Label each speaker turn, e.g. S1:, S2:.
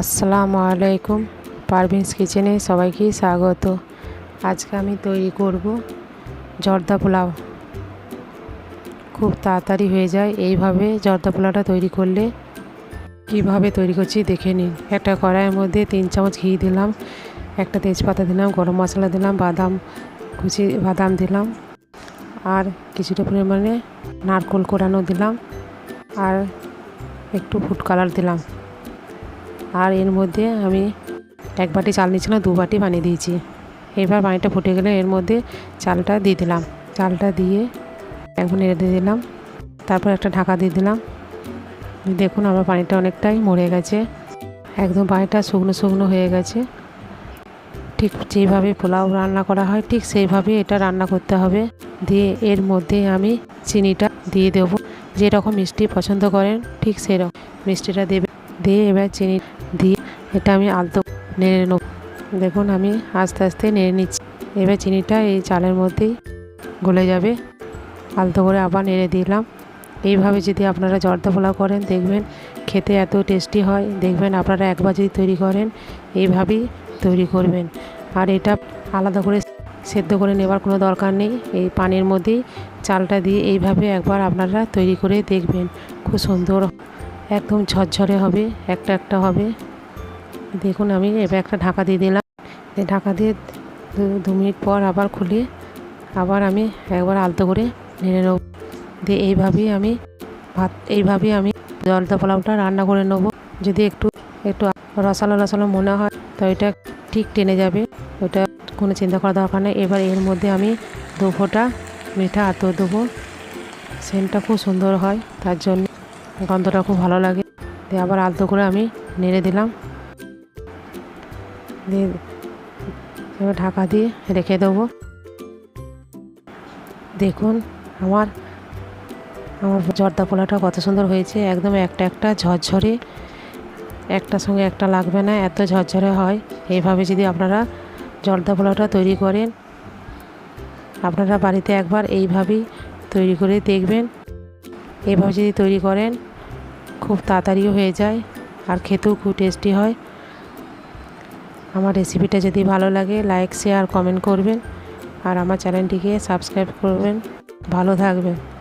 S1: আসসালামু আলাইকুম পারভিন্স কিচেনে সবাইকে স্বাগত। আজকে আমি তৈরি করব জর্দা পোলাও। খুব তাড়াতাড়ি হয়ে যায় এইভাবে জর্দা পোলাওটা তৈরি করলে। কীভাবে তৈরি করছি দেখে নিন। একটা কড়াইয়ের মধ্যে তিন চামচ ঘি দিলাম, একটা তেজপাতা দিলাম, গরম মশলা দিলাম, বাদাম কুচি, বাদাম দিলাম, আর কিছুটা পরিমাণে নারকোল কোরানো দিলাম, আর একটু ফুড কালার দিলাম। আর এর মধ্যে আমি এক বাটি চাল নিয়েছিলাম, দু বাটি পানি দিয়েছি। এবার পানিটা ফুটে গেলে এর মধ্যে চালটা দিয়ে দিলাম। চালটা দিয়ে নেড়ে দিয়ে দিলাম, তারপর একটা ঢাকা দিয়ে দিলাম। দেখুন আমার পানিটা অনেকটাই মরে গেছে। একদম পানিটা শুকনো শুকনো হয়ে গেছে। ঠিক যেভাবে পোলাও রান্না করা হয়, ঠিক সেইভাবে এটা রান্না করতে হবে। দিয়ে এর মধ্যে আমি চিনিটা দিয়ে দেবো। যেরকম মিষ্টি পছন্দ করেন, ঠিক সেরকম। মিষ্টিটা দেবে দিয়ে এবার চিনি দিয়ে এটা আমি আলতো নেড়ে নেব। দেখুন, আমি আস্তে আস্তে নেড়ে নিচ্ছি। এবার চিনিটা এই চালের মধ্যেই গলে যাবে। আলতো করে আবার নেড়ে দিলাম। এইভাবে যদি আপনারা জর্দা পোলাও করেন, দেখবেন খেতে এত টেস্টি হয়। দেখবেন আপনারা একবার যদি তৈরি করেন, এইভাবেই তৈরি করবেন। আর এটা আলাদা করে সেদ্ধ করে নেবার কোনো দরকার নেই। এই পানির মধ্যেই চালটা দিয়ে এইভাবে একবার আপনারা তৈরি করে দেখবেন। খুব সুন্দর একদম ঝরঝরে হবে, একটা একটা হবে। দেখুন আমি এবার একটা ঢাকা দিয়ে দিলাম। ঢাকা দিয়ে দু- মিনিট পর আবার খুলে আবার আমি একবার আলতো করে নেড়ে নেব। দিয়ে এইভাবেই আমি ভাত, এইভাবেই আমি জলদা পোলাওটা রান্না করে নেব। যদি একটু একটু রসালো রসালো মনে হয়, তো এটা ঠিক টেনে যাবে। ওটা কোনো চিন্তা করার দরকার নেই। এবার এর মধ্যে আমি দু ফোঁটা মিঠা আতর দেবো। সেন্টটা খুব সুন্দর হয়, তার জন্য গন্ধটা খুব ভালো লাগে। দিয়ে আবার আলতো করে আমি নেড়ে দিলাম। দিয়ে ঢাকা দিয়ে রেখে দেবো। দেখুন, আমার আমার জর্দা পোলাটা কত সুন্দর হয়েছে। একদম একটা একটা ঝরঝরে একটার সঙ্গে একটা লাগবে না, এত ঝরঝরে হয়। এইভাবে যদি আপনারা জর্দা পোলাটা তৈরি করেন, আপনারা বাড়িতে একবার এইভাবেই তৈরি করে দেখবেন। এইভাবে যদি তৈরি করেন, খুব তাড়াতাড়িও হয়ে যায় আর খেতেও খুব টেস্টি হয়। আমার রেসিপিটা যদি ভালো লাগে লাইক শেয়ার কমেন্ট করবেন। আর আমার চ্যানেলটিকে সাবস্ক্রাইব করবেন। ভালো থাকবেন।